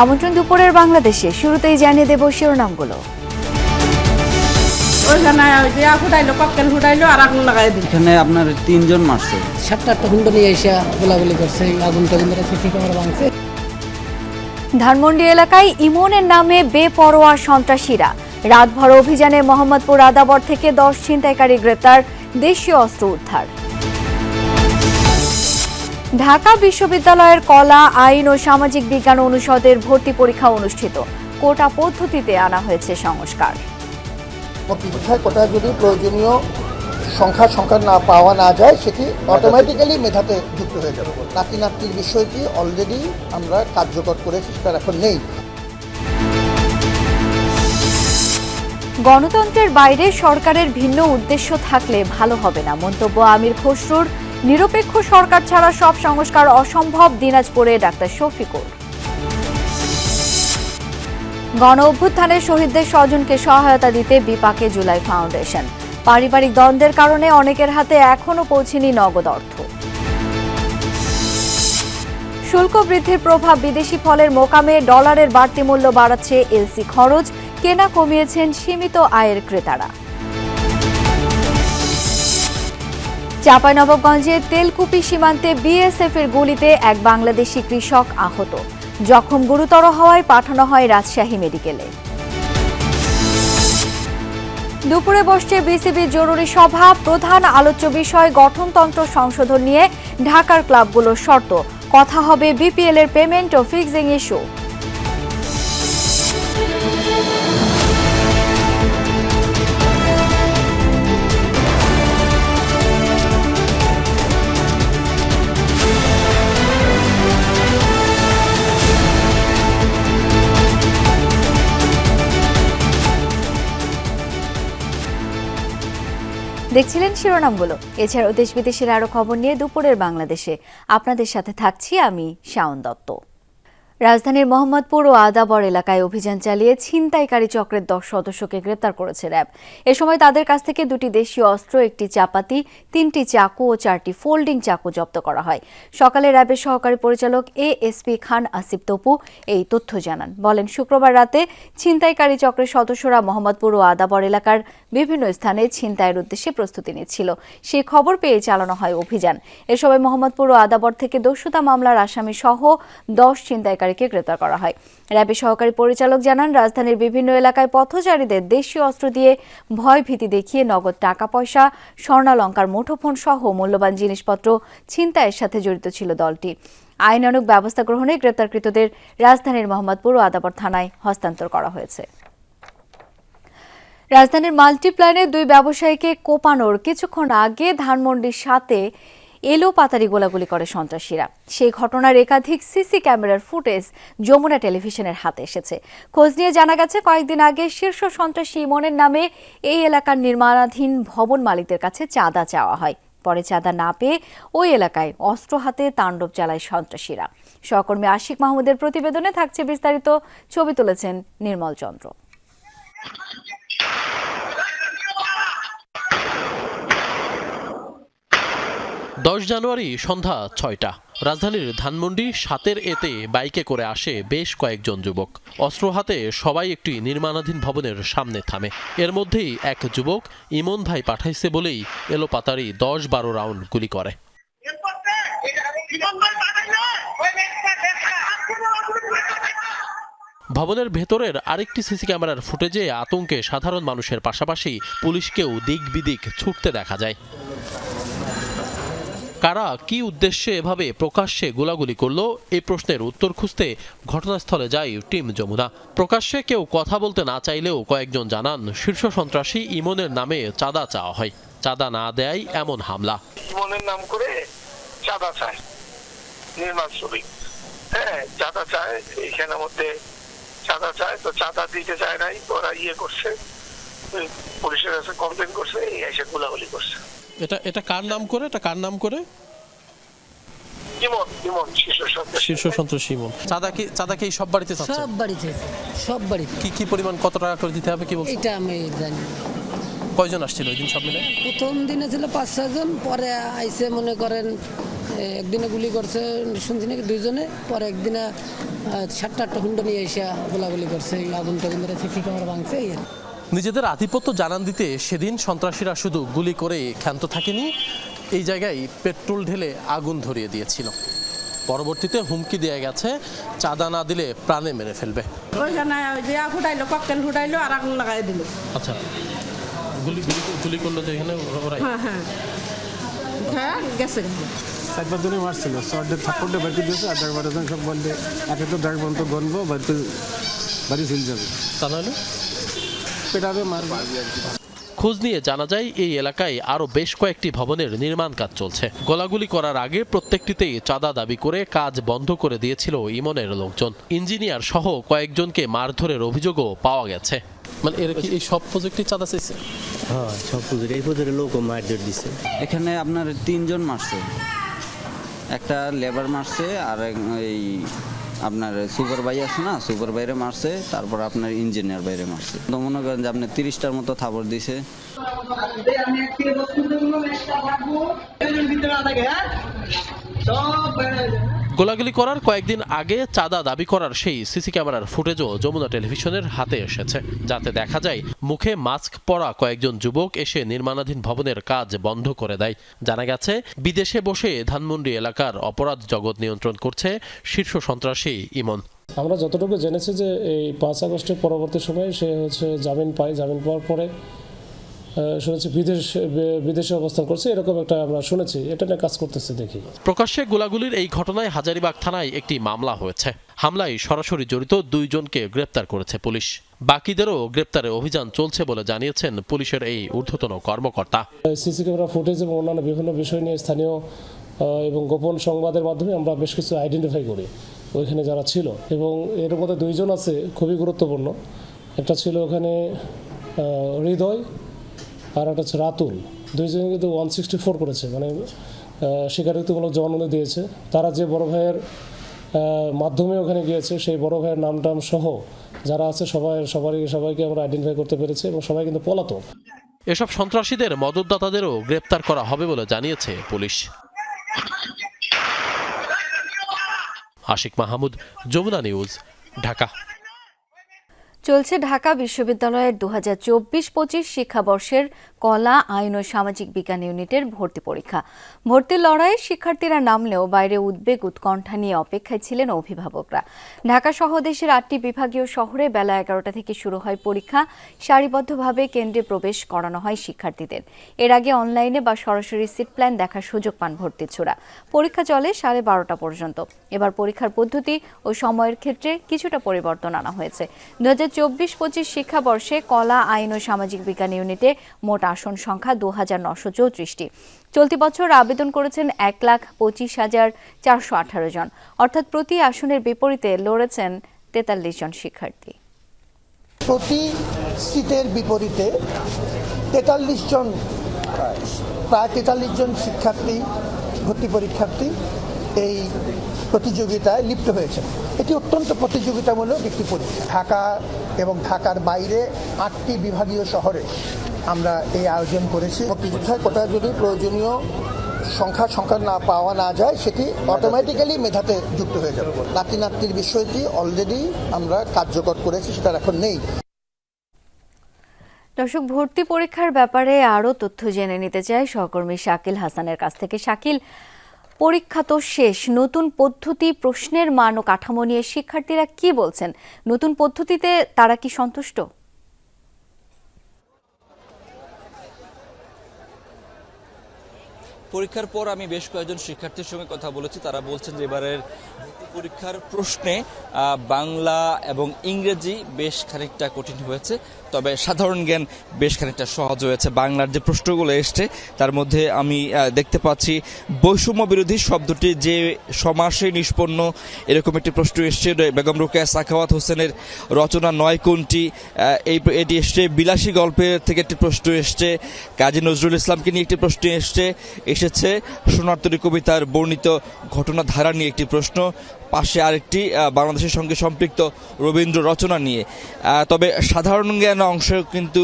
আমন্ত্রণ দুপুরের বাংলাদেশে। শুরুতেই জানিয়ে দেব শিরোনামগুলো। ওইখানে ওই যে ফুটাইলো ককটেল ফুটাইলো আর আগুন লাগাই দিল। এখানে আপনার তিনজন মারছে। সাতটা আটটা হুন্ডা নিয়ে এসে গোলাগুলি করছে আগুন টাগুন সিসি ক্যামেরা ভাঙছে ধানমন্ডি এলাকায় ইমনের নামে বেপরোয়া সন্ত্রাসীরা। রাতভর অভিযানে মোহাম্মদপুর আদাবর থেকে দশ ছিনতাইকারী গ্রেপ্তার দেশীয় অস্ত্র উদ্ধার। ঢাকা বিশ্ববিদ্যালয়ের কলা আইন ও সামাজিক বিজ্ঞান অনুষদের ভর্তি পরীক্ষা অনুষ্ঠিত। কোটা পদ্ধতিতে আনা হয়েছে সংস্কার। পরীক্ষায় কোটা যদি প্রয়োজনীয় সংখ্যা সংখ্যা না পাওয়া না যায় সেটি অটোমেটিক্যালি মেধাতে যুক্ত হয়ে যাবে। নাতি নাতির বিষয়টি অলরেডি আমরা কার্যকর করেছি সেটা এখন নেই। গণতন্ত্রের বাইরে সরকারের ভিন্ন উদ্দেশ্য থাকলে ভালো হবে না। মন্তব্য আমির খসরুর। নিরপেক্ষ সরকার ছাড়া সব সংস্কার অসম্ভব, দিনাজপুরে ডাক্তার শফিকুর। গণ অভ্যুত্থানের শহীদদের স্বজনকে সহায়তা দিতে বিপাকে জুলাই ফাউন্ডেশন। পারিবারিক দ্বন্দ্বের কারণে অনেকের হাতে এখনও পৌঁছেনি নগদ অর্থ। শুল্ক বৃদ্ধির প্রভাব বিদেশি ফলের মোকামে ডলারের বাড়তি মূল্য বাড়াচ্ছে এলসি খরচ, কেনা কমিয়েছেন সীমিত আয়ের ক্রেতারা। চাঁপাইনবাবগঞ্জে তেলকুপি সীমান্তে বিএসএফ এর গুলিতে এক বাংলাদেশি কৃষক আহত। জখম গুরুতর হওয়ায় পাঠানো হয় রাজশাহী মেডিকেলে। দুপুরে বসছে বিসিবির জরুরি সভা। প্রধান আলোচ্য বিষয় গঠনতন্ত্র সংশোধন নিয়ে ঢাকার ক্লাবগুলোর শর্ত। কথা হবে বিপিএল এর পেমেন্ট ও ফিক্সিং ইস্যু। দেখছিলেন শিরোনামগুলো। এছাড়াও দেশ বিদেশের আরও খবর নিয়ে দুপুরের বাংলাদেশে। আপনাদের সাথে থাকছি আমি শাওন দত্ত। রাজধানীর মোহাম্মদপুর ও আদাবর এলাকায় অভিযান চালিয়ে ছিনতাইকারী চক্রের দশ সদস্যকে গ্রেপ্তার করেছে র্যাব। এ সময় তাদের কাছ থেকে দুটি দেশীয় অস্ত্র, একটি চাপাতি, তিনটি চাকু ও চারটি ফোল্ডিং চাকু জব্দ করা হয়। সকালে র্যাবের সহকারী পরিচালক এ এসপি খান আসিফ তপু এই তথ্য জানান। বলেন, শুক্রবার রাতে ছিনতাইকারী চক্রের সদস্যরা মোহাম্মদপুর ও আদাবর এলাকার বিভিন্ন স্থানে ছিনতাইয়ের উদ্দেশ্যে প্রস্তুতি নিচ্ছিল। সেই খবর পেয়ে চালানো হয় অভিযান। এ সময় মোহাম্মদপুর ও আদাবর থেকে দস্যুতা মামলার আসামি সহ দশ ছিনতাইকারীকে গ্রেপ্তার করা হয়। র্যাবের সহকারী পরিচালক জানান, রাজধানীর বিভিন্ন এলাকায় পথচারীদের দেশীয় অস্ত্র দিয়ে ভয় ভীতি দেখিয়ে নগদ টাকা পয়সা স্বর্ণালঙ্কার মুঠোফোন সহ মূল্যবান জিনিসপত্র ছিনতাইয়ের সাথে জড়িত ছিল দলটি। আইনানুগ ব্যবস্থা গ্রহণে গ্রেপ্তারকৃতদের রাজধানীর মোহাম্মদপুর ও আদাবর থানায় হস্তান্তর করা হয়েছে। রাজধানীর মাল্টিপ্লানে দুই ব্যবসায়ীকে কোপানোর কিছুক্ষণ আগে ধানমন্ডির সাথে এলো পাতারি গোলাগুলি করে সন্ত্রাসীরা। সেই ঘটনার একাধিক সিসি ক্যামেরার ফুটেজ যমুনা টেলিভিশনের হাতে এসেছে। খোঁজ নিয়ে জানা গেছে, কয়েকদিন আগে শীর্ষ সন্ত্রাসী ইমনের নামে এই এলাকার নির্মাণাধীন ভবন মালিকদের কাছে চাঁদা চাওয়া হয়। পরে চাঁদা না পেয়ে ওই এলাকায় অস্ত্র হাতে তাণ্ডব চালায় সন্ত্রাসীরা। সহকর্মী আশিক মাহমুদের প্রতিবেদনে থাকছে বিস্তারিত। ছবি তুলেছেন নির্মল চন্দ্র। দশ জানুয়ারি সন্ধ্যা ছয়টা। রাজধানীর ধানমন্ডি সাতের এতে বাইকে করে আসে বেশ কয়েকজন যুবক। অস্ত্র হাতে সবাই একটি নির্মাণাধীন ভবনের সামনে থামে। এর মধ্যেই এক যুবক ইমন ভাই পাঠাইছে বলেই এলো পাতারি দশ বারো রাউন্ড গুলি করে। ভবনের ভেতরের আরেকটি সিসি ক্যামেরার ফুটেজে আতঙ্কে সাধারণ মানুষের পাশাপাশি পুলিশকেও দিক বিদিক ছুটতে দেখা যায়। কারা কি উদ্দেশ্যে এভাবে প্রকাশ্যে গোলাগুলি করল? এই প্রশ্নের উত্তর খুঁজতে ঘটনাস্থলে যায় টিম যমুনা। প্রকাশ্যে কেউ কথা বলতে না চাইলেও কয়েকজন জানান, শীর্ষ সন্ত্রাসী ইমনের নামে চাঁদা চাওয়া হয়। চাঁদা না দেয় এমন হামলা। মনের নাম করে চাঁদা চায় নির্মাণ শ্রমিক। হ্যাঁ চাঁদা চায় এইখানের মধ্যে চাঁদা চায়, তো চাঁদা দিতে চায় নাই, ওরা ইয়ে করছে পুলিশের কাছে কমপ্লেন করছে এসে গোলাগুলি করছে। এটা এটা কার নাম করে? এটা কার নাম করে? ইমন ইমন শীর্ষ সন্ত্রাসী। শীর্ষ চাঁদা কি চাঁদা কি সব বাড়িতে চাচ্ছে? সব বাড়িতে সব বাড়িতে। কি কি পরিমাণ কত টাকা করে দিতে হবে কি বলছে এটা আমি জানি কয়জন আসছিল ওই দিন সব মিলে? প্রথম দিনে ছিল পাঁচ ছজন পরে আইসে মনে করেন একদিনে গুলি করছে শুনছি নাকি দুইজনে পরে একদিনে সাতটা আটটা হুন্ডা নিয়ে এসে গোলাগুলি করছে এই আগুন টাগুন ধরে ক্যামেরা ভাঙছে এই। নিজেদের আধিপত্য জানান দিতে সেদিন সন্ত্রাসীরা শুধু গুলি করে ক্ষান্ত থাকেনি এই জায়গায় পেট্রোল ঢেলে আগুন ধরিয়ে দিয়েছিল। পরবর্তীতে হুমকি দেয়া গেছে চাঁদা না দিলে প্রাণে মেরে ফেলবে। ওইখানে ওই যে ফুটাইলো ককটেল ফুটাইলো আর আগুন লাগাই দিল। আচ্ছা গুলি গুলি গুলি করল যে এখানে ওরাই। হ্যাঁ হ্যাঁ। হ্যাঁ গেছে। একবার ধরে মারছিল শর্টের থাপ্পড়টা বাড়িতে দিয়েছে আর একবার যখন সব বললে একে তো দেখ বন্ধ গনবো বাড়িতে বাড়ি চলে যাবে। তা নাহলে? পেটাবে মারবে। খোঁজ নিয়ে জানা যায় এই এলাকায় আরও বেশ কয়েকটি ভবনের নির্মাণ কাজ চলছে। গোলাগুলি করার আগে প্রত্যেকটিতেই চাঁদা দাবি করে কাজ বন্ধ করে দিয়েছিল ইমনের লোকজন। ইঞ্জিনিয়ার সহ কয়েকজনকে মারধরের অভিযোগও পাওয়া গেছে। মানে এর কি এই সব প্রজেক্টই চাঁদা চাইছে? হ্যাঁ সব পুজোর এই পুজোর লোক মারধর দিছে। এখানে আপনার তিনজন মারছে। একটা লেবার মারছে আর এই আপনার সুপার ভাই আছে না সুপার বাইরে মারছে, তারপর আপনার ইঞ্জিনিয়ার বাইরে মারছে। তো মনে করেন যে আপনি তিরিশটার মতো থাপড় দিছে। গোলাগুলি করার কয়েকদিন আগে চাঁদা দাবি করার সেই সিসি ক্যামেরার ফুটেজও যমুনা টেলিভিশনের হাতে এসেছে, যাতে দেখা যায় মুখে মাস্ক পরা কয়েকজন যুবক এসে নির্মাণাধীন ভবনের কাজ বন্ধ করে দেয়। জানা গেছে, বিদেশে বসে ধানমন্ডি এলাকার অপরাধ জগৎ নিয়ন্ত্রণ করছে শীর্ষ সন্ত্রাসী ইমন। আমরা যতটুকু জেনেছি যে এই পাঁচ আগস্টের পরবর্তী সময়ে সে হচ্ছে জামিন পায়। জামিন পাওয়ার পরে শুনেছি বিদেশ বিদেশে অবস্থান করছে এরকম একটা আমরা শুনেছি। এটা নিয়ে কাজ করতেছে দেখি। প্রকাশ্যে গোলাগুলির এই ঘটনায় হাজারিবাগ থানায় একটি মামলা হয়েছে। হামলায় সরাসরি জড়িত দুইজনকে গ্রেপ্তার করেছে পুলিশ। বাকিদেরও গ্রেপ্তারে অভিযান চলছে বলে জানিয়েছেন পুলিশের এই ঊর্ধ্বতন কর্মকর্তা। সিসি ক্যামেরা ফুটেজ এবং অন্যান্য বিভিন্ন বিষয় নিয়ে স্থানীয় এবং গোপন সংবাদের মাধ্যমে আমরা বেশ কিছু আইডেন্টিফাই করি ওইখানে যারা ছিল। এবং এর মধ্যে দুইজন আছে খুবই গুরুত্বপূর্ণ। একটা ছিল ওখানে হৃদয় আর একটা হচ্ছে রাতুল। দুইজনে কিন্তু ওয়ান সিক্সটি ফোর করেছে। মানে স্বীকারোক্তিমূলক জবানবন্দি দিয়েছে। তারা যে বড় ভাইয়ের মাধ্যমে ওখানে গিয়েছে, সেই বড় ভাইয়ের নাম টাম সহ যারা আছে, সবাই, সবারই, সবাইকে আমরা আইডেন্টিফাই করতে পেরেছি এবং সবাই কিন্তু পলাতক। এসব সন্ত্রাসীদের মদতদাতাদেরও গ্রেপ্তার করা হবে বলে জানিয়েছে পুলিশ। আশিক মাহমুদ, যমুনা নিউজ, ঢাকা। চলছে ঢাকা বিশ্ববিদ্যালয়ের দু হাজার চব্বিশ পঁচিশ শিক্ষাবর্ষের কলা, আইন ও সামাজিক বিজ্ঞান ইউনিটের ভর্তি পরীক্ষা। ভর্তির লড়াইয়ে শিক্ষার্থীরা নামলেও বাইরে উদ্বেগ, উৎকণ্ঠা নিয়ে অপেক্ষায় ছিলেন অভিভাবকরা। ঢাকা সহ দেশের আটটি বিভাগীয় শহরে বেলা এগারোটা থেকে শুরু হয় পরীক্ষা। সারিবদ্ধভাবে কেন্দ্রে প্রবেশ করানো হয় শিক্ষার্থীদের। এর আগে অনলাইনে বা সরাসরি সিট প্ল্যান দেখার সুযোগ পান ভর্তিচ্ছুরা পরীক্ষা চলে সাড়ে বারোটা পর্যন্ত। এবার পরীক্ষার পদ্ধতি ও সময়ের ক্ষেত্রে কিছুটা পরিবর্তন আনা হয়েছে। দু হাজার চব্বিশ পঁচিশ শিক্ষাবর্ষে কলা, আইন ও সামাজিক বিজ্ঞান ইউনিটে মোট আসন সংখ্যা দু হাজার নশো চৌত্রিশটি। চলতি বছর আবেদন করেছেন এক লাখ পঁচিশ হাজার চারশো আঠারো জন। অর্থাৎ প্রতি আসনের বিপরীতে লড়েছেন তেতাল্লিশ জন শিক্ষার্থী। প্রতি সিটের বিপরীতে তেতাল্লিশ জন, প্রায় তেতাল্লিশ জন শিক্ষার্থী, ভর্তি পরীক্ষার্থী এই প্রতিযোগিতায় লিপ্ত হয়েছে। এটি অত্যন্ত প্রতিযোগিতামূলক একটি পরীক্ষা। ঢাকা এবং ঢাকার বাইরে আটটি বিভাগীয় শহরে আমরা এই আয়োজন করেছি। মুক্তিযোদ্ধার কোটা যদি প্রয়োজনীয় সংখ্যা সংখ্যা না পাওয়া না যায়, সেটি অটোমেটিক্যালি মেধাতে যুক্ত হয়ে যাবে। নাতি নাতনির বিষয়টি অলরেডি আমরা কার্যকর করেছি, সেটা এখন নেই। দর্শক, ভর্তি পরীক্ষার ব্যাপারে আরও তথ্য জেনে নিতে চাই সহকর্মী শাকিল হাসানের কাছ থেকে। শাকিল পরীক্ষা তো শেষ, নতুন পদ্ধতি, প্রশ্নের মান ও কাঠামো নিয়ে শিক্ষার্থীরা কি বলছেন? নতুন পদ্ধতিতে তারা কি সন্তুষ্ট? পরীক্ষার পর আমি বেশ কয়েকজন শিক্ষার্থীর সঙ্গে কথা বলেছি। তারা বলছেন যে এবারের পরীক্ষার প্রশ্নে বাংলা এবং ইংরেজি বেশ খানিকটা কঠিন হয়েছে। তবে সাধারণ জ্ঞান বেশ খানিকটা সহজ হয়েছে। বাংলার যে প্রশ্নগুলো এসছে, তার মধ্যে আমি দেখতে পাচ্ছি, বৈষম্য বিরোধী শব্দটি যে সমাসে নিষ্পন্ন, এরকম একটি প্রশ্ন এসছে। বেগম রোকেয়া, সাখাওয়াত হোসেনের রচনা নয় কোনটি? এই এটি এসছে বিলাসী গল্পের থেকে একটি প্রশ্ন এসছে। কাজী নজরুল ইসলামকে নিয়ে একটি প্রশ্ন এসছে। এসেছে সোনারতরী কবিতার বর্ণিত ঘটনাধারা নিয়ে একটি প্রশ্ন। পাশে আরেকটি বাংলাদেশের সঙ্গে সম্পৃক্ত রবীন্দ্র রচনা নিয়ে। তবে সাধারণ জ্ঞান অংশ কিন্তু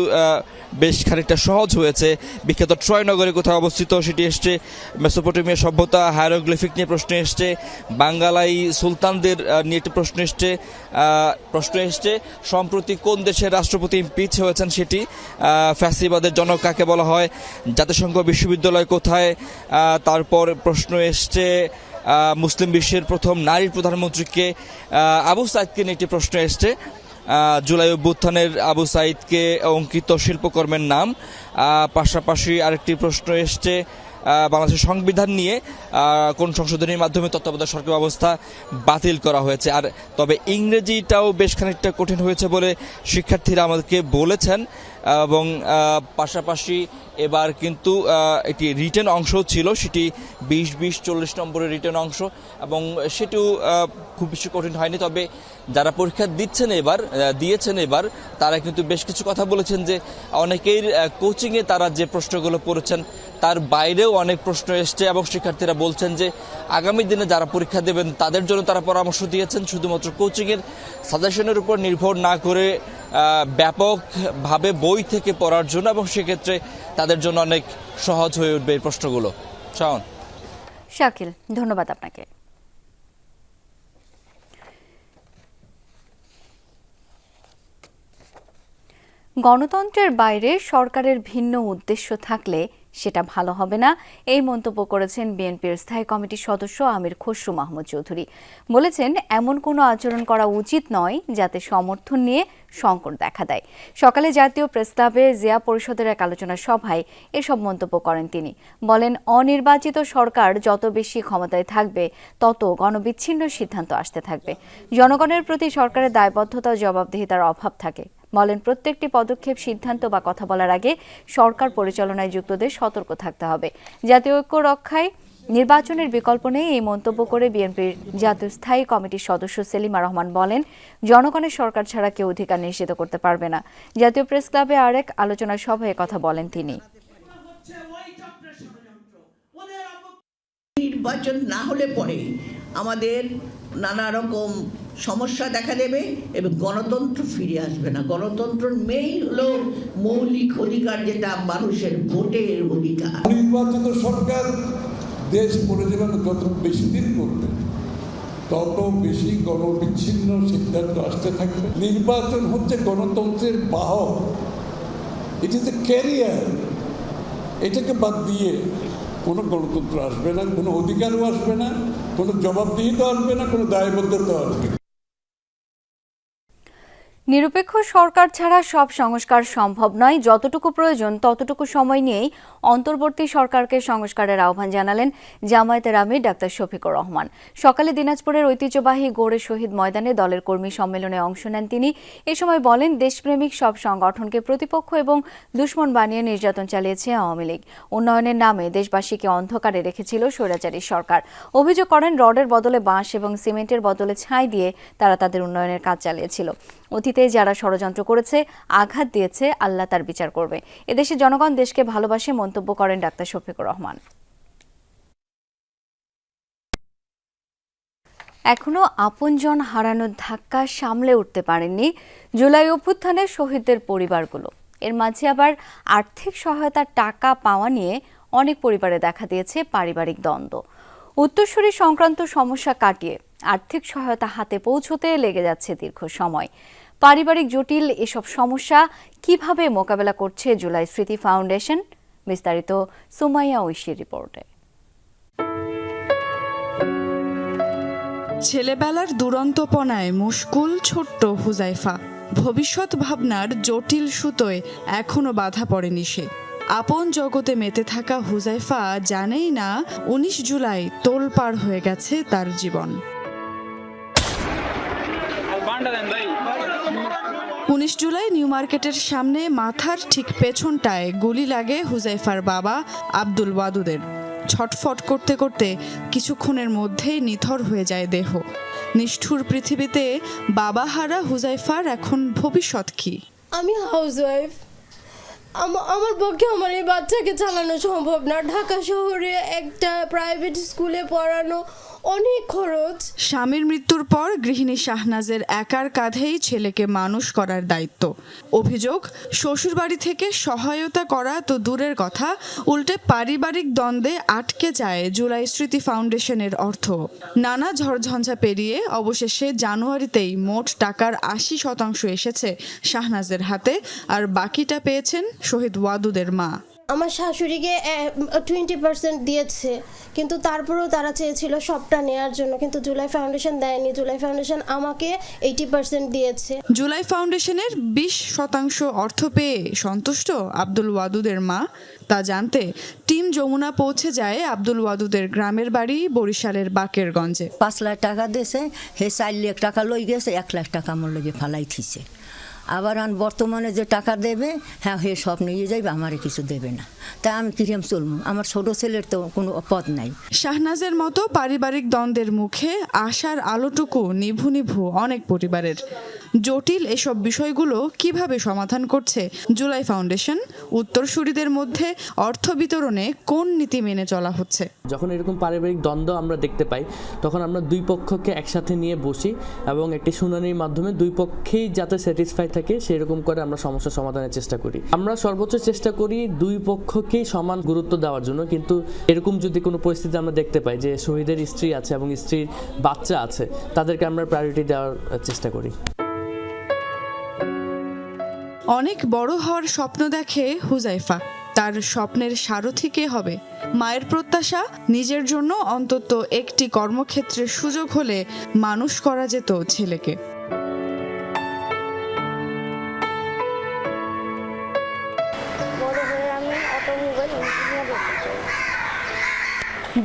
বেশ খানিকটা সহজ হয়েছে। বিখ্যাত ট্রয় নগরে কোথাও অবস্থিত, সেটি এসছে মেসোপটেমিয়া সভ্যতা, হায়ারোগ্লিফিক নিয়ে প্রশ্ন এসছে, বাঙ্গালাই সুলতানদের নিয়ে একটি প্রশ্ন এসছে প্রশ্ন এসছে, সম্প্রতি কোন দেশের রাষ্ট্রপতি ইমপিচ হয়েছেন সেটি ফ্যাসিবাদের জনক কাকে বলা হয়, জাতিসংঘ বিশ্ববিদ্যালয় কোথায় তারপর প্রশ্ন এসছে মুসলিম বিশ্বের প্রথম নারী প্রধানমন্ত্রীকে আবু সাইদকে নিয়ে একটি প্রশ্ন এসছে। জুলাই অভ্যুত্থানের আবু সাইদকে অঙ্কিত শিল্পকর্মের নাম। পাশাপাশি আরেকটি প্রশ্ন এসছে বাংলাদেশের সংবিধান নিয়ে কোন সংশোধনীর মাধ্যমে তত্ত্বাবধায়ক সরকার ব্যবস্থা বাতিল করা হয়েছে। আর তবে ইংরেজিটাও বেশ খানিকটা কঠিন হয়েছে বলে শিক্ষার্থীরা আমাদেরকে বলেছেন। এবং পাশাপাশি এবার কিন্তু এটি রিটার্ন অংশ ছিল, সেটি বিশ বিশ, চল্লিশ নম্বরের রিটার্ন অংশ এবং সেটিও খুব বেশি কঠিন হয়নি। তবে যারা পরীক্ষা দিচ্ছেন এবার দিয়েছেন এবার, তারা কিন্তু বেশ কিছু কথা বলেছেন যে, অনেকের কোচিংয়ে তারা যে প্রশ্নগুলো পড়েছেন তার বাইরেও অনেক প্রশ্ন এসছে এবং শিক্ষার্থীরা বলছেন যে আগামী দিনে যারা পরীক্ষা দেবেন তাদের জন্য তারা পরামর্শ দিয়েছেন, শুধুমাত্র কোচিংয়ের সাজেশনের উপর নির্ভর না করে ব্যাপকভাবে বই থেকে পড়ার জন্য এবং সেক্ষেত্রে তাদের জন্য অনেক সহজ হয়ে উঠবে এই প্রশ্নগুলো। শাওন। শাকিল, ধন্যবাদ আপনাকে। গণতন্ত্রের বাইরে সরকারের ভিন্ন উদ্দেশ্য থাকলে সেটা ভালো হবে না। এই মন্তব্য করেছেন বিএনপির স্থায়ী কমিটির সদস্য আমির খসরু মাহমুদ চৌধুরী। বলেছেন, এমন কোনো আচরণ করা উচিত নয় যাতে সমর্থন নিয়ে সংকট দেখা দেয়। সকালে জাতীয় প্রেস ক্লাবে জিয়া পরিষদের এক আলোচনা সভায় এসব মন্তব্য করেন তিনি। বলেন, অনির্বাচিত সরকার যত বেশি ক্ষমতায় থাকবে, তত গণবিচ্ছিন্ন সিদ্ধান্ত আসতে থাকবে। জনগণের প্রতি সরকারের দায়বদ্ধতা, জবাবদিহিতার অভাব থাকে। বলেন, প্রত্যেকটি পদক্ষেপ, সিদ্ধান্ত বা কথা বলার আগে সরকার পরিচালনায় যুক্তদের সতর্ক থাকতে হবে। জাতীয় ঐক্য রক্ষায় নির্বাচনের বিকল্প নেই এই মন্তব্য করে বিএনপির জাতীয় স্থায়ী কমিটির সদস্য সেলিমা রহমান বলেন, জনগণের সরকার ছাড়া কেউ অধিকার নিশ্চিত করতে পারবে না। জাতীয় প্রেস ক্লাবে আরেক আলোচনা সভায় কথা বলেন তিনি। নির্বাচন না হলে পরে আমাদের নানা রকম সমস্যা দেখা দেবে এবং গণতন্ত্র ফিরে আসবে না। গণতন্ত্রের মেইন হলো মৌলিক অধিকার যেটা মানুষের ভোটের অধিকার। নির্বাচিত সরকার দেশ পরিচালনা যত বেশি দিন করবে, তত বেশি গণবিচ্ছিন্ন সিদ্ধান্ত আসতে থাকবে। নির্বাচন হচ্ছে গণতন্ত্রের বাহক। ইট ইজ এ ক্যারিয়ার এটাকে বাদ দিয়ে কোনো গণতন্ত্র আসবে না, কোনো অধিকারও আসবে না, কোনো জবাবদিহিতা আসবে না, কোনো দায়বদ্ধতা আসবে না। নিরপেক্ষ সরকার ছাড়া সব সংস্কার সম্ভব নয়। যতটুকু প্রয়োজন, ততটুকু সময় নিয়েই অন্তর্বর্তী সরকারকে সংস্কারের আহ্বান জানালেন জামায়াতের আমির ডাক্তার শফিকুর রহমান। সকালে দিনাজপুরের ঐতিহ্যবাহী গৌড়ে শহীদ ময়দানে দলের কর্মী সম্মেলনে অংশ নেন তিনি। এ সময় বলেন, দেশপ্রেমিক সব সংগঠনকে প্রতিপক্ষ এবং দুশ্মন বানিয়ে নির্যাতন চালিয়েছে আওয়ামী লীগ। উন্নয়নের নামে দেশবাসীকে অন্ধকারে রেখেছিল স্বৈরাচারী সরকার। অভিযোগ করেন, রডের বদলে বাঁশ এবং সিমেন্টের বদলে ছাই দিয়ে তারা তাদের উন্নয়নের কাজ চালিয়েছিল। অতীতে যারা ষড়যন্ত্র করেছে, আঘাত দিয়েছে, আল্লাহ তার বিচার করবে। এদেশে জনগণ দেশকে ভালোবাসে মন্তব্য করেন ডাক্তার শফিকুর রহমান। এখনও আপনজন হারানোর ধাক্কা সামলে উঠতে পারেননি জুলাই অভ্যুত্থানের শহীদদের পরিবারগুলো। এর মাঝে আবার আর্থিক সহায়তার টাকা পাওয়া নিয়ে অনেক পরিবারে দেখা দিয়েছে পারিবারিক দ্বন্দ্ব। উত্তরসূরি সংক্রান্ত সমস্যা কাটিয়ে আর্থিক সহায়তা হাতে পৌঁছতে লেগে যাচ্ছে দীর্ঘ সময়। পারিবারিক জটিল এসব সমস্যা কীভাবে মোকাবেলা করছে জুলাই স্মৃতি ফাউন্ডেশন? বিস্তারিত সুমাইয়া ঐশীর রিপোর্টে। ছেলেবেলার দুরন্তপনায় মুশকুল ছোট্ট হুজাইফা। ভবিষ্যৎ ভাবনার জটিল সুতোয় এখনও বাধা পড়েনি সে। আপন জগতে মেতে থাকা হুজাইফা জানেই না উনিশ জুলাই তোলপাড় হয়ে গেছে তার জীবন। উনিশ জুলাই নিউ মার্কেটের সামনে মাথার ঠিক পেছনটায় গুলি লাগে হুজাইফার বাবা আব্দুল ওয়াদুদের। ছটফট করতে করতে কিছুক্ষণের মধ্যেই নিথর হয়ে যায় দেহ। নিষ্ঠুর পৃথিবীতে বাবা হারা হুজাইফার এখন ভবিষ্যৎ কি? আমি হাউসওয়াইফ। আমার পক্ষে আমার এই বাচ্চাকে চালানো সম্ভব না। ঢাকা শহরে একটা প্রাইভেট স্কুলে পড়ানো অনেক খরচ। স্বামীর মৃত্যুর পর গৃহিণী শাহনাজের একার কাঁধেই ছেলেকে মানুষ করার দায়িত্ব। অভিযোগ, শ্বশুরবাড়ি থেকে সহায়তা করা তো দূরের কথা, উল্টে পারিবারিক দ্বন্দ্বে আটকে যায় জুলাই স্মৃতি ফাউন্ডেশনের অর্থ। নানা ঝড়ঝঞ্ঝা পেরিয়ে অবশেষে জানুয়ারিতেই মোট টাকার আশি শতাংশ এসেছে শাহনাজের হাতে, আর বাকিটা পেয়েছেন শহীদ ওয়াদুদের মা। আমার শাশুড়িকে টোয়েন্টি পার্সেন্ট দিয়েছে। কিন্তু তারপরেও তারা চেয়েছিল সবটা নেয়ার জন্য। কিন্তু জুলাই ফাউন্ডেশন দেয়নি। জুলাই ফাউন্ডেশন আমাকে এইটি পার্সেন্ট দিয়েছে। জুলাই ফাউন্ডেশনের বিশ শতাংশ অর্থ পেয়ে সন্তুষ্ট আব্দুল ওয়াদুদের মা। তা জানতে টিম যমুনা পৌঁছে যায় আব্দুল ওয়াদুদের গ্রামের বাড়ি বরিশালের বাকেরগঞ্জে। পাঁচ লাখ টাকা দিয়েছে হে চার লাখ টাকা লই গেছে এক লাখ টাকা আমার লগে ফালাই থিছে আবার আন বর্তমানে যে টাকা দেবে হ্যাঁ হে সব নিয়ে যাইবে, আমারে কিছু দেবে না। তাই আমি কিরম চলবো? আমার ছোট ছেলের তো কোনো পদ নাই। শাহনাজের মতো পারিবারিক দ্বন্দ্বের মুখে আশার আলোটুকু নিভু নিভু অনেক পরিবারের। জটিল এসব বিষয়গুলো কীভাবে সমাধান করছে? জুলাই ফাউন্ডেশন, উত্তরসূরিদের মধ্যে অর্থ বিতরণে কোন নীতি মেনে চলা হচ্ছে? যখন এরকম পারিবারিক দ্বন্দ্ব আমরা দেখতে পাই, তখন আমরা দুই পক্ষকে একসাথে নিয়ে বসি এবং একটি শুনানির মাধ্যমে দুই পক্ষেই যাতে স্যাটিসফাই থাকে, সেরকম করে আমরা সমস্যা সমাধানের চেষ্টা করি। আমরা সর্বোচ্চ চেষ্টা করি দুই পক্ষকেই সমান গুরুত্ব দেওয়ার জন্য, কিন্তু এরকম যদি কোনো পরিস্থিতি আমরা দেখতে পাই যে শহীদের স্ত্রী আছে এবং স্ত্রীর বাচ্চা আছে, তাদেরকে আমরা প্রায়োরিটি দেওয়ার চেষ্টা করি। অনেক বড় হওয়ার স্বপ্ন দেখে হুজাইফা। তার স্বপ্নের সারথি কে হবে? মায়ের প্রত্যাশা? নিজের জন্য অন্তত একটি কর্মক্ষেত্রের সুযোগ হলে মানুষ করা যেত ছেলেকে।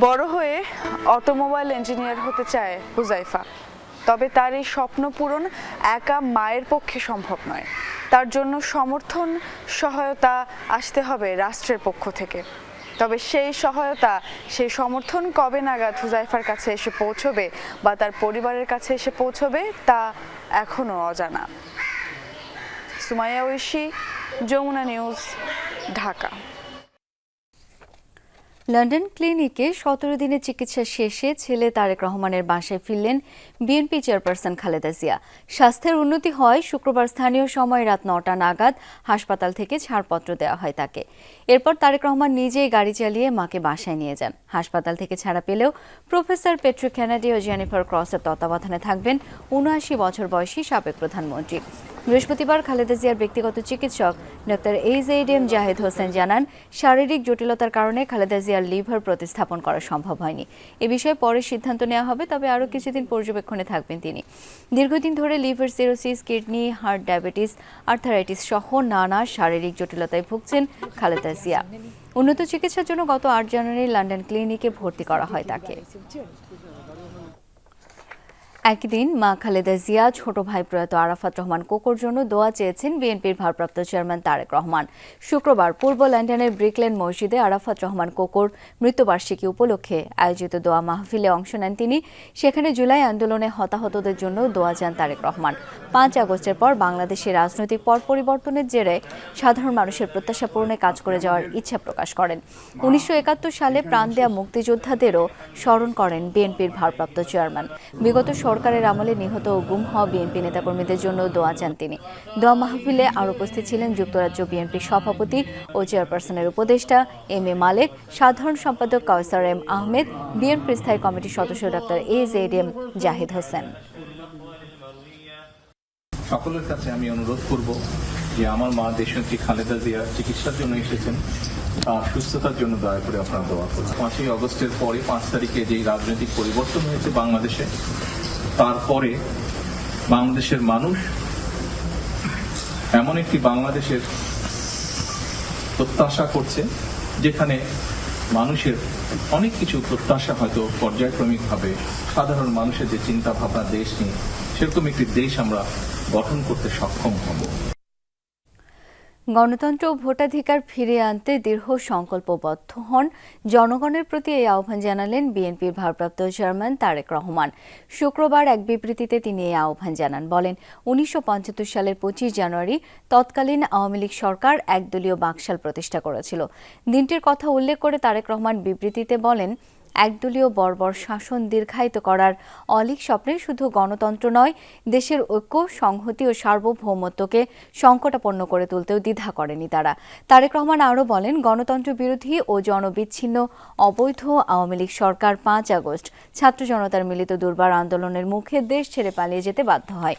হয়ে বড় হয়ে অটোমোবাইল ইঞ্জিনিয়ার হতে চায় হুজাইফা। তবে তার এই স্বপ্ন পূরণ একা মায়ের পক্ষে সম্ভব নয়। তার জন্য সমর্থন, সহায়তা আসতে হবে রাষ্ট্রের পক্ষ থেকে। তবে সেই সহায়তা, সেই সমর্থন কবে নাগাদ হুজাইফার কাছে এসে পৌঁছবে বা তার পরিবারের কাছে এসে পৌঁছবে, তা এখনও অজানা। সুমাইয়া ঐশী, যমুনা নিউজ, ঢাকা। লন্ডন ক্লিনিকে সতেরো দিনের চিকিৎসা শেষে ছেলে তারেক রহমানের বাসায় ফিরলেন বিএনপি চেয়ারপারসন খালেদা জিয়া। স্বাস্থ্যের উন্নতি হয়, শুক্রবার স্থানীয় সময় রাত নটা নাগাদ হাসপাতাল থেকে ছাড়পত্র দেওয়া হয় তাকে। এরপর তারেক রহমান নিজেই গাড়ি চালিয়ে মাকে বাসায় নিয়ে যান। হাসপাতাল থেকে ছাড়া পেলেও প্রফেসর পেট্রো ক্যানাডি ও জেনিফার ক্রসের তত্ত্বাবধানে থাকবেন উনআশি বছর বয়সী সাবেক প্রধানমন্ত্রী। বৃহস্পতিবার খালেদা জিয়ার ব্যক্তিগত চিকিৎসক ডক্টর এইচ এইড এম জাহেদ হোসেন জানান, শারীরিক জটিলতার কারণে খালেদা জিয়ার লিভার প্রতিস্থাপন করা সম্ভব হয়নি। এ বিষয়ে পরে সিদ্ধান্ত নেওয়া হবে, তবে আরও কিছুদিন পর্যবেক্ষণে থাকবেন তিনি। দীর্ঘদিন ধরে liver cirrhosis, kidney, heart diabetes, arthritis সহ নানা শারীরিক জটিলতায় ভুগছেন খালেদা জিয়া। উন্নত চিকিৎসার জন্য গত আট জানুয়ারি লন্ডন ক্লিনিকে ভর্তি করা হয় তাকে। একদিন মা খালেদা জিয়া, ছোট ভাই প্রয়াত আরাফাত রহমান কোকোর জন্য দোয়া চেয়েছেন বিএনপির ভারপ্রাপ্ত চেয়ারম্যান তারেক রহমান। শুক্রবার পূর্ব লন্ডনের ব্রিকলেন মসজিদে আরাফাত রহমান কোকোর মৃত্যুবার্ষিকী উপলক্ষে আয়োজিত দোয়া মাহফিলে অংশ নেন তিনি। সেখানে জুলাই আন্দোলনে হতাহতদের জন্য দোয়া যান তারেক রহমান। পাঁচ আগস্টের পর বাংলাদেশের রাজনৈতিক পর পরিবর্তনের জেরে সাধারণ মানুষের প্রত্যাশা পূরণে কাজ করে যাওয়ার ইচ্ছা প্রকাশ করেন। উনিশশো একাত্তর সালে প্রাণ দেয়া মুক্তিযোদ্ধাদেরও স্মরণ করেন বিএনপির ভারপ্রাপ্ত চেয়ারম্যান। বিগত সরকারের আমলে নিহত ও গুম হওয়া বিএনপি নেতাকর্মীদের জন্য দোয়া চান তিনি। দোয়া মাহফিলে আর উপস্থিত ছিলেন যুক্তরাজ্য বিএনপির সভাপতি ও চেয়ারপারসনের উপদেষ্টা এম এ মালেক, সাধারণ সম্পাদক কাউসার এম আহমেদ বিএনপি স্থায়ী কমিটির সদস্য doctor A Z M Zahid Hossain. সকলের কাছে আমি অনুরোধ করব যে আমার মা দেশনেত্রী খালেদা জিয়া চিকিৎসার জন্য এসেছেন, তার সুস্থতার জন্য দয়া করে আপনারা দোয়া করুন। পাঁচই অগস্টের পরে পাঁচ তারিখে যেই রাজনৈতিক পরিবর্তন হয়েছে বাংলাদেশে তারপরে বাংলাদেশের মানুষ এমন একটি বাংলাদেশের প্রত্যাশা করছে, যেখানে মানুষের অনেক কিছু প্রত্যাশা হয়তো পর্যায়ক্রমিকভাবে সাধারণ মানুষের যে চিন্তা ভাবনা দেশ নিয়ে, সেরকম একটি দেশ আমরা গঠন করতে সক্ষম হব। গণতন্ত্র ও ভোটাধিকার ফিরিয়ে আনতে দৃঢ় সংকল্পবদ্ধ হন। জনগণের প্রতি এই আহ্বান জানালেন বিএনপির ভারপ্রাপ্ত চেয়ারম্যান তারেক রহমান। শুক্রবার এক বিবৃতিতে তিনি এই আহ্বান জানান। বলেন, উনিশশো পঁচাত্তর সালের পঁচিশ জানুয়ারি তৎকালীন আওয়ামী লীগ সরকার একদলীয় বাকশাল প্রতিষ্ঠা করেছিল। দিনটির কথা উল্লেখ করে তারেক রহমান বিবৃতিতে বলেন একদলীয় বর্বর শাসন দীর্ঘায়িত করার অলিক স্বপ্নে শুধু গণতন্ত্র নয়, দেশের ঐক্য, সংহতি ও সার্বভৌমত্বকে সংকটাপন্ন করে তুলতেও দ্বিধা করেনি তারা। তারেক রহমান আরও বলেন, গণতন্ত্র বিরোধী ও জনবিচ্ছিন্ন অবৈধ আওয়ামী লীগ সরকার পাঁচ আগস্ট, ছাত্র জনতার মিলিত দুর্বার আন্দোলনের মুখে দেশ ছেড়ে পালিয়ে যেতে বাধ্য হয়।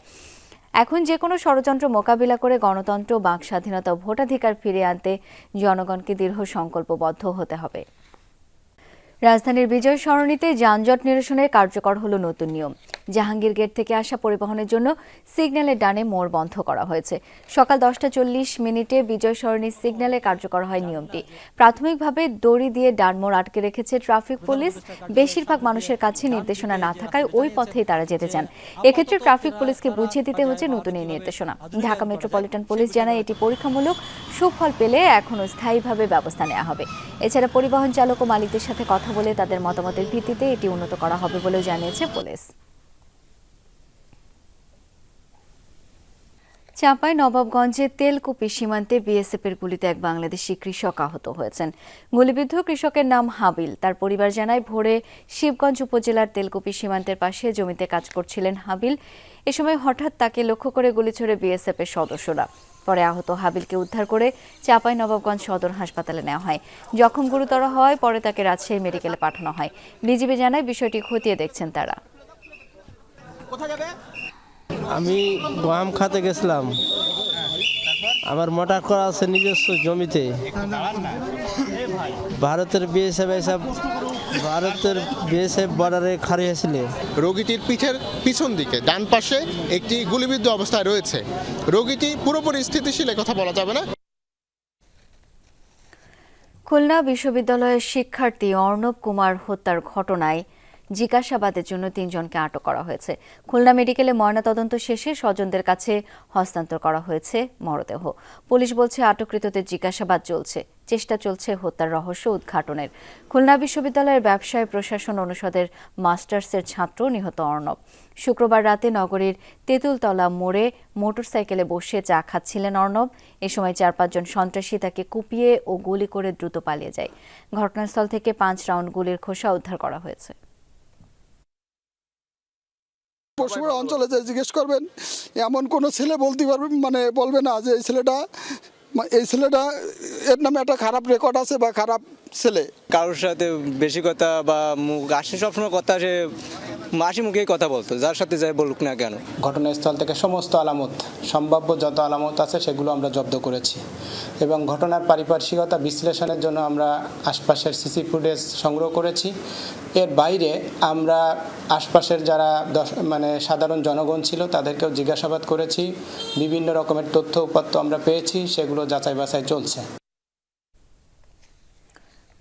এখন যে কোনো ষড়যন্ত্র মোকাবিলা করে গণতন্ত্র বাক স্বাধীনতা ভোটাধিকার ফিরে আনতে জনগণকে দৃঢ় সংকল্পবদ্ধ হতে হবে। রাজধানীর বিজয় সরণিতে যানজট নিরসনের কার্যকর হলো নতুন নিয়ম। জাহাঙ্গীর গেট থেকে আসা পরিবহনের জন্য সিগন্যালের ডানে মোড় বন্ধ করা হয়েছে। সকাল দশটা চল্লিশ মিনিটে বিজয় সরণির সিগন্যালে কার্যকর হয় নিয়মটি। প্রাথমিকভাবে দড়ি দিয়ে ডান মোড় আটকে রেখেছে ট্রাফিক পুলিশ। বেশিরভাগ মানুষের কাছে নির্দেশনা না থাকায় ওই পথেই তারা যেতে চান। এক্ষেত্রে ট্রাফিক পুলিশকে বুঝিয়ে দিতে হচ্ছে নতুন এই নির্দেশনা। ঢাকা মেট্রোপলিটন পুলিশ জানায় এটি পরীক্ষামূলক সুফল পেলে এখনও স্থায়ীভাবে ব্যবস্থা নেওয়া হবে। এছাড়া পরিবহন চালক ও মালিকদের সাথে কথা বলে তাদের মতামতের ভিত্তিতে এটি উন্নত করা হবে বলেও জানিয়েছে পুলিশ। চাঁপাই নবাবগঞ্জে তেলকুপি সীমান্তে বিএসএফের গুলিতে এক বাংলাদেশি কৃষক আহত হয়েছেন। গুলিবিদ্ধ কৃষকের নাম হাবিল। তার পরিবার জানায়, ভোরে শিবগঞ্জ উপজেলার তেলকুপি সীমান্তের পাশে জমিতে কাজ করছিলেন হাবিল। এ সময় হঠাৎ তাকে লক্ষ্য করে গুলি ছড়ে বিএসএফের সদস্যরা। পরে আহত হাবিলকে উদ্ধার করে চাপাই নবাবগঞ্জ সদর হাসপাতালে নেওয়া হয়। জখম গুরুতর হওয়ায় পরে তাকে রাজশাহী মেডিকেলে পাঠানো হয়। বিজিবি জানায় বিষয়টি খতিয়ে দেখছেন তারা। আমি গোয়াম খাতে গেছিলাম। আমার মোটর করা আছে নিজস্ব জমিতে। ভারতের বিএসএফ এসব ভারতের বিএসএফ বর্ডারে খাড়ি হয়েছিল। রোগীটির পিঠের পিছন দিকে ডান পাশে একটি গুলিবিদ্ধ অবস্থায় রয়েছে। রোগীটি পুরোপুরি স্থিতিশীল কথা বলা যাবে না। খুলনা বিশ্ববিদ্যালয়ের শিক্ষার্থী অর্ণব কুমার হত্যার ঘটনায় জিজ্ঞাসাবাদের জন্য তিনজনকে আটক করা হয়েছে। খুলনা মেডিকেলে ময়নাতদন্ত শেষে স্বজনদের কাছে হস্তান্তর করা হয়েছে মরদেহ। পুলিশ বলছে, আটককৃতদের জিজ্ঞাসাবাদ চলছে। চেষ্টা চলছে হত্যার রহস্য উদ্ঘাটনের। খুলনা বিশ্ববিদ্যালয়ের ব্যবসায় প্রশাসন অনুষদের মাস্টার্সের ছাত্র নিহত অর্ণব। শুক্রবার রাতে নগরীর তেঁতুলতলা মোড়ে মোটরসাইকেলে বসে চা খাচ্ছিলেন অর্ণব। এ সময় চার পাঁচজন সন্ত্রাসী তাকে কুপিয়ে ও গুলি করে দ্রুত পালিয়ে যায়। ঘটনাস্থল থেকে পাঁচ রাউন্ড গুলির খোসা উদ্ধার করা হয়েছে। পশুর অঞ্চলে যে জিজ্ঞেস করবেন এমন কোনো ছেলে বলতে পারবে মানে বলবে না যে এই ছেলেটা এই ছেলেটা এর নামে একটা খারাপ রেকর্ড আছে বা খারাপ ছেলে, কারোর সাথে বেশি কথা বা মুখ, আসে সবসময় কথা সে মাসি মুখেই কথা বলতো, যার সাথে যাই বলুক না কেন। ঘটনাস্থল থেকে সমস্ত আলামত, সম্ভাব্য যত আলামত আছে সেগুলো আমরা জব্দ করেছি এবং ঘটনার পারিপার্শ্বিকতা বিশ্লেষণের জন্য আমরা আশপাশের সিসি ফুটেজ সংগ্রহ করেছি। এর বাইরে আমরা আশপাশের যারা মানে সাধারণ জনগণ ছিল তাদেরকেও জিজ্ঞাসাবাদ করেছি। বিভিন্ন রকমের তথ্য উপাত্ত আমরা পেয়েছি, সেগুলো যাচাই বাছাই চলছে।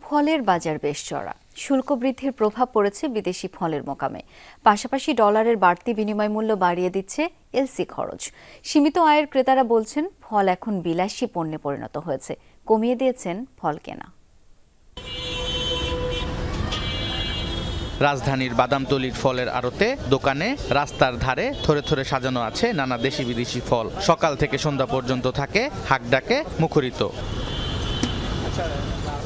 ফলের বাজার বেশ চড়া। শুল্ক বৃদ্ধির প্রভাব পড়েছে বিদেশি ফলের মোকামে। পাশাপাশি ডলারের বাড়তি বিনিময় মূল্য বাড়িয়ে দিচ্ছে এলসি খরচ। সীমিত আয়ের ক্রেতারা বলছেন, ফল এখন বিলাসী পণ্যে পরিণত হয়েছে। কমিয়ে দিয়েছেন ফল কেনা। রাজধানীর বাদামতলির ফলের আড়তে দোকানে রাস্তার ধারে থরে থরে সাজানো আছে নানা দেশি বিদেশি ফল। সকাল থেকে সন্ধ্যা পর্যন্ত থাকে হাকডাকে মুখরিত।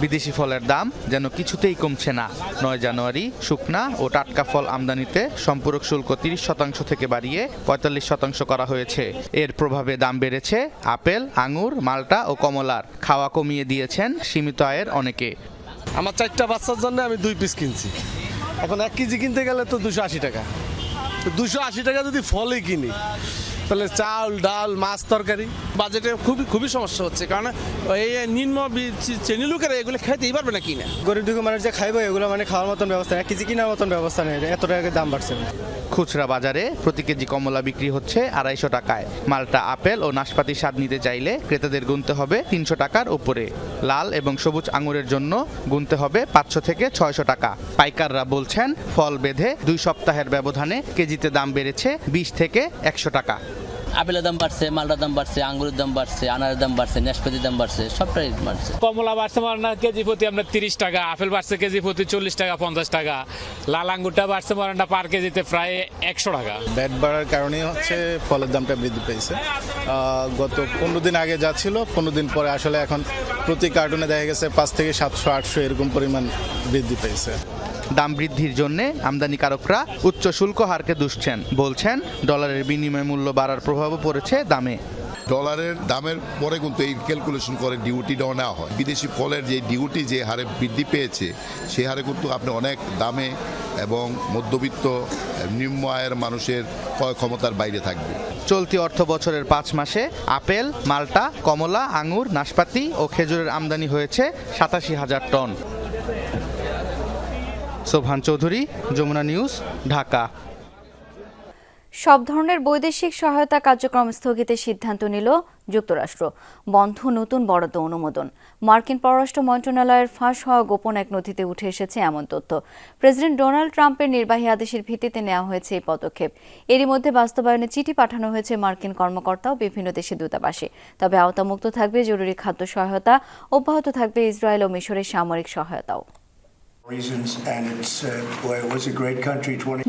বিদেশি ফলের দাম যেন কিছুতেই কমছে না। নয় জানুয়ারি, শুকনা ও টাটকা ফল আমদানিতে সম্পূরক শুল্ক তিরিশ শতাংশ থেকে বাড়িয়ে পঁয়তাল্লিশ শতাংশ করা হয়েছে। এর প্রভাবে দাম বেড়েছে আপেল, আঙুর, মালটা ও কমলার। খাওয়া কমিয়ে দিয়েছেন সীমিত আয়ের অনেকে। আমার চারটা বাচ্চার জন্য আমি দুই পিস কিনছি। এখন এক কেজি কিনতে গেলে তো দুশো আশি টাকা। দুশো আশি টাকা যদি ফলই কিনি তাহলে চাল ডাল মাছ তরকারি। বাজেটে খুবই খুবই সমস্যা হচ্ছে কারণ এই নিম্ন শ্রেণির লোকেরা এগুলো খেতেই পারবে না কিনা? গরিব দুঃখী মানুষ যে খাইবে এগুলো মানে খাওয়ার মতন ব্যবস্থা এক কেজি কেনার মতন ব্যবস্থা নেই এত টাকা দাম বাড়ছে। খুচরা বাজারে প্রতি কেজি কমলা বিক্রি হচ্ছে আড়াইশো টাকায়। মালটা আপেল ও নাশপাতি স্বাদ নিতে চাইলে ক্রেতাদের গুনতে হবে তিনশো টাকার উপরে। লাল এবং সবুজ আঙুরের জন্য গুনতে হবে পাঁচশো থেকে ছয়শো টাকা। পাইকাররা বলছেন ফল বেঁধে দুই সপ্তাহের ব্যবধানে কেজিতে দাম বেড়েছে বিশ থেকে একশো টাকা। আপেলের দাম বাড়ছে মালটার দাম বাড়ছে আঙ্গুরের দাম বাড়ছে আনারের দাম বাড়ছে নাশপাতির দাম বাড়ছে সবটাই বাড়ছে। কমলা বাড়ছে মানে না কেজি প্রতি আপনার তিরিশ টাকা আপেল বাড়ছে কেজি প্রতি চল্লিশ টাকা পঞ্চাশ টাকা। লাল আঙ্গুরটা বাড়ছে মানে না পার কেজিতে প্রায় একশো টাকা। ব্যাট বাড়ার কারণে হচ্ছে ফলের দামটা বৃদ্ধি পেয়েছে। গত পনেরো দিন আগে যা ছিল পনেরো দিন পরে আসলে এখন প্রতি কার্টুনে দেখা গেছে পাঁচ থেকে সাতশো আটশো এরকম পরিমাণ বৃদ্ধি পেয়েছে। দাম বৃদ্ধির জন্য আমদানিকারকরা উচ্চ শুল্ক হারকে দুষছেন। বলছেন ডলারের বিনিময় মূল্য বাড়ার প্রভাবও পড়েছে দামে। ডলারের দামের পরে কিন্তু এই ক্যালকুলেশন করে ডিউটিটাও নেওয়া হয়। বিদেশি ফলের যে ডিউটি যে হারে বৃদ্ধি পেয়েছে সেই হারে কিন্তু আপনি অনেক দামে এবং মধ্যবিত্ত নিম্ন আয়ের মানুষের ক্রয় ক্ষমতার বাইরে থাকবে। চলতি অর্থ বছরের পাঁচ মাসে আপেল মাল্টা কমলা আঙুর নাশপাতি ও খেজুরের আমদানি হয়েছে সাতাশি হাজার টন। সোভান চৌধুরী, যমুনা নিউজ, ঢাকা। সব ধরনের বৈদেশিক সহায়তা কার্যক্রম স্থগিতের সিদ্ধান্ত নিল যুক্তরাষ্ট্র। বন্ধ নতুন বরাদ্দ অনুমোদন। মার্কিন পররাষ্ট্র মন্ত্রণালয়ের ফাঁস হওয়া গোপন এক নথিতে উঠে এসেছে এমন তথ্য। প্রেসিডেন্ট ডোনাল্ড ট্রাম্পের নির্বাহী আদেশের ভিত্তিতে নেওয়া হয়েছে এই পদক্ষেপ। এরই মধ্যে বাস্তবায়নে চিঠি পাঠানো হয়েছে মার্কিন কর্মকর্তা ও বিভিন্ন দেশের দূতাবাসে। তবে আওতামুক্ত থাকবে জরুরি খাদ্য সহায়তা, অব্যাহত থাকবে ইসরায়েল ও মিশরের সামরিক সহায়তাও।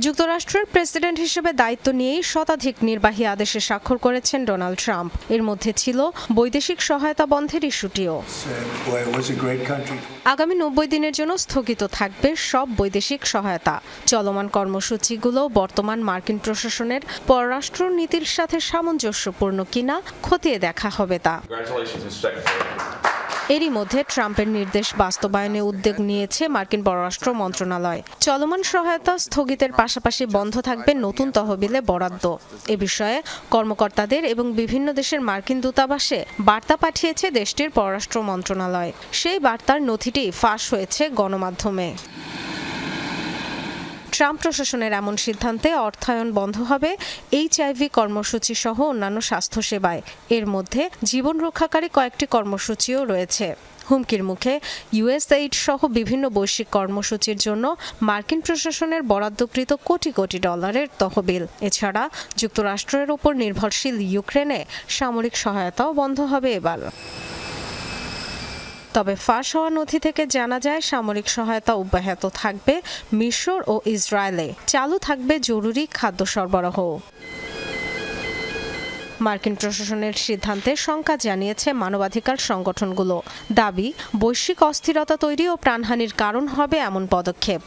যুক্তরাষ্ট্রের প্রেসিডেন্ট হিসেবে দায়িত্ব নিয়েই শতাধিক নির্বাহী আদেশে স্বাক্ষর করেছেন ডোনাল্ড ট্রাম্প। এর মধ্যে ছিল বৈদেশিক সহায়তা বন্ধের ইস্যুটিও। আগামী নব্বই দিনের জন্য স্থগিত থাকবে সব বৈদেশিক সহায়তা। চলমান কর্মসূচিগুলো বর্তমান মার্কিন প্রশাসনের পররাষ্ট্র নীতির সাথে সামঞ্জস্যপূর্ণ কিনা খতিয়ে দেখা হবে তা। এরই মধ্যে ট্রাম্পের নির্দেশ বাস্তবায়নে উদ্যোগ নিয়েছে মার্কিন পররাষ্ট্র মন্ত্রণালয়। চলমান সহায়তা স্থগিতের পাশাপাশি বন্ধ থাকবে নতুন তহবিলে বরাদ্দ। এ বিষয়ে কর্মকর্তাদের এবং বিভিন্ন দেশের মার্কিন দূতাবাসে বার্তা পাঠিয়েছে দেশটির পররাষ্ট্র মন্ত্রণালয়। সেই বার্তার নথিটি ফাঁস হয়েছে গণমাধ্যমে। ট্রাম্প প্রশাসনের এমন সিদ্ধান্তে অর্থায়ন বন্ধ হবে এইচআইভি কর্মসূচি সহ অন্যান্য স্বাস্থ্যসেবায়। এর মধ্যে জীবন রক্ষাকারী কয়েকটি কর্মসূচিও রয়েছে। হুমকির মুখে ইউএসএইড সহ বিভিন্ন বৈশ্বিক কর্মসূচির জন্য মার্কিন প্রশাসনের বরাদ্দকৃত কোটি কোটি ডলারের তহবিল। এছাড়া যুক্তরাষ্ট্রের ওপর নির্ভরশীল ইউক্রেনে সামরিক সহায়তাও বন্ধ হবে এবার। তবে ফাঁস হওয়া নথি থেকে জানা যায় সামরিক সহায়তা অব্যাহত থাকবে মিশর ও ইসরায়েলে। চালু থাকবে জরুরি খাদ্য সরবরাহ। মার্কিন প্রশাসনের সিদ্ধান্তে শঙ্কা জানিয়েছে মানবাধিকার সংগঠনগুলো। দাবি, বৈশ্বিক অস্থিরতা তৈরি ও প্রাণহানির কারণ হবে এমন পদক্ষেপ।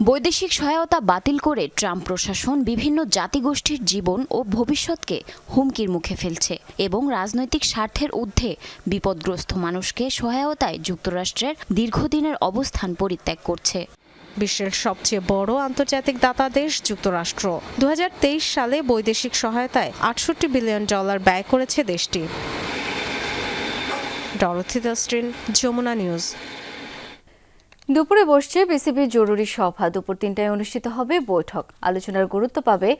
বৈদেশিক সহায়তা বাতিল করে ট্রাম্প প্রশাসন বিভিন্ন জাতিগোষ্ঠীর জীবন ও ভবিষ্যৎকে হুমকির মুখে ফেলছে এবং রাজনৈতিক স্বার্থের ঊর্ধ্বে বিপদগ্রস্ত মানুষকে সহায়তায় যুক্তরাষ্ট্রের দীর্ঘদিনের অবস্থান পরিত্যাগ করছে। বিশ্বের সবচেয়ে বড় আন্তর্জাতিক দাতা দেশ যুক্তরাষ্ট্র। দু হাজার তেইশ সালে বৈদেশিক সহায়তায় আটষট্টি বিলিয়ন ডলার ব্যয় করেছে দেশটি। ডরথি দাস্ট্রিন যমুনা নিউজ। দুপুরে বসছে বিসিবির জরুরি সভা। দুপুর তিনটায় অনুষ্ঠিত হবে বৈঠক। আলোচনার গুরুত্ব পাবে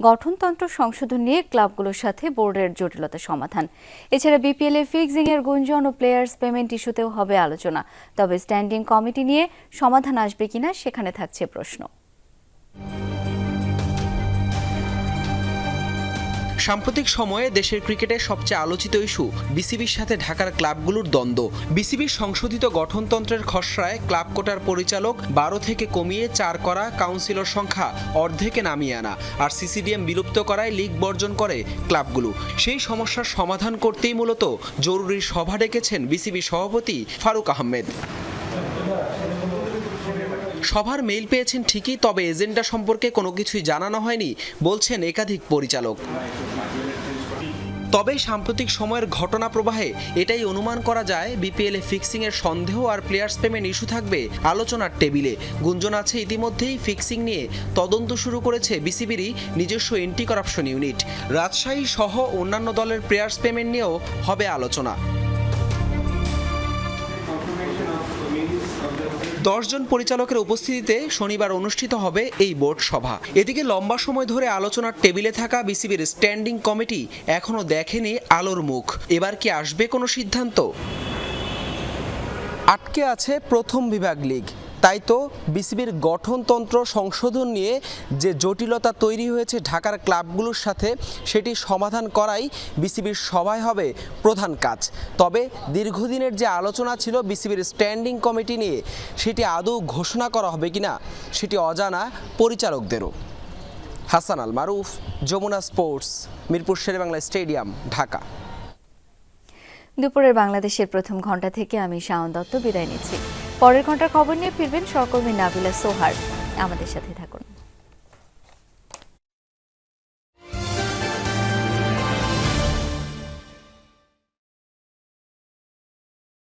গঠনতন্ত্র সংশোধন নিয়ে ক্লাবগুলোর সাথে বোর্ডের জটিলতা সমাধান। এছাড়া বিপিএল এ ফিক্সিং এর গুঞ্জন ও প্লেয়ার্স পেমেন্ট ইস্যুতেও হবে আলোচনা। তবে স্ট্যান্ডিং কমিটি নিয়ে সমাধান আসবে কিনা সেখানে থাকছে প্রশ্ন। সাম্প্রতিক সময়ে দেশের ক্রিকেটের সবচেয়ে আলোচিত ইস্যু বিসিবির সাথে ঢাকার ক্লাবগুলোর দ্বন্দ্ব। বিসিবির সংশোধিত গঠনতন্ত্রের খসড়ায় ক্লাব কোটার পরিচালক বারো থেকে কমিয়ে চার করা কাউন্সিলর সংখ্যা অর্ধেকে নামিয়ে আনা আর সিসিডিএম বিলুপ্ত করায় লিগ বর্জন করে ক্লাবগুলো। সেই সমস্যার সমাধান করতেই মূলত জরুরি সভা ডেকেছেন বিসিবি সভাপতি ফারুক আহমেদ। সভার মেইল পেয়েছেন ঠিকই, তবে এজেন্ডা সম্পর্কে কোনো কিছুই জানানো হয়নি, বলছেন একাধিক পরিচালক। তবে সাম্প্রতিক সময়ের ঘটনা প্রবাহে এটাই অনুমান করা যায়, বিপিএল এ ফিক্সিং এর সন্দেহ আর প্লেয়ার্স পেমেন্ট ইস্যু থাকবে আলোচনার টেবিলে। গুঞ্জন আছে ইতিমধ্যেই ফিক্সিং নিয়ে, তদন্ত শুরু করেছে বিসিবিরই নিজস্ব এন্টি করাপশন ইউনিট রাজশাহী সহ অন্যান্য দলের প্লেয়ার্স পেমেন্ট নিয়েও হবে আলোচনা। দশজন পরিচালকের উপস্থিতিতে শনিবার অনুষ্ঠিত হবে এই বোর্ড সভা। এদিকে লম্বা সময় ধরে আলোচনার টেবিলে থাকা বিসিবির স্ট্যান্ডিং কমিটি এখনও দেখেনি আলোর মুখ। এবার কি আসবে কোনো সিদ্ধান্ত? আটকে আছে প্রথম বিভাগ লিগ। তাই তো বিসিবির গঠনতন্ত্র সংশোধন নিয়ে যে জটিলতা তৈরি হয়েছে ঢাকার ক্লাবগুলোর সাথে, সেটি সমাধান করাই বিসিবির সভায় হবে প্রধান কাজ। তবে দীর্ঘদিনের যে আলোচনা ছিল বিসিবির স্ট্যান্ডিং কমিটি নিয়ে, সেটি আদৌ ঘোষণা করা হবে কিনা, সেটি অজানা পরিচালকদেরও। Hasan Al Maruf, Jamuna sports, Mirpur Sher-e-Bangla stadium, Dhaka. দুপুরের বাংলাদেশের প্রথম ঘণ্টা থেকে আমি শাওন দত্ত বিদায় নিচ্ছি। পরের ঘণ্টার খবর নিয়ে ফিরবেন সহকর্মী নাবিলা সোহার। আমাদের সাথে থাকুন।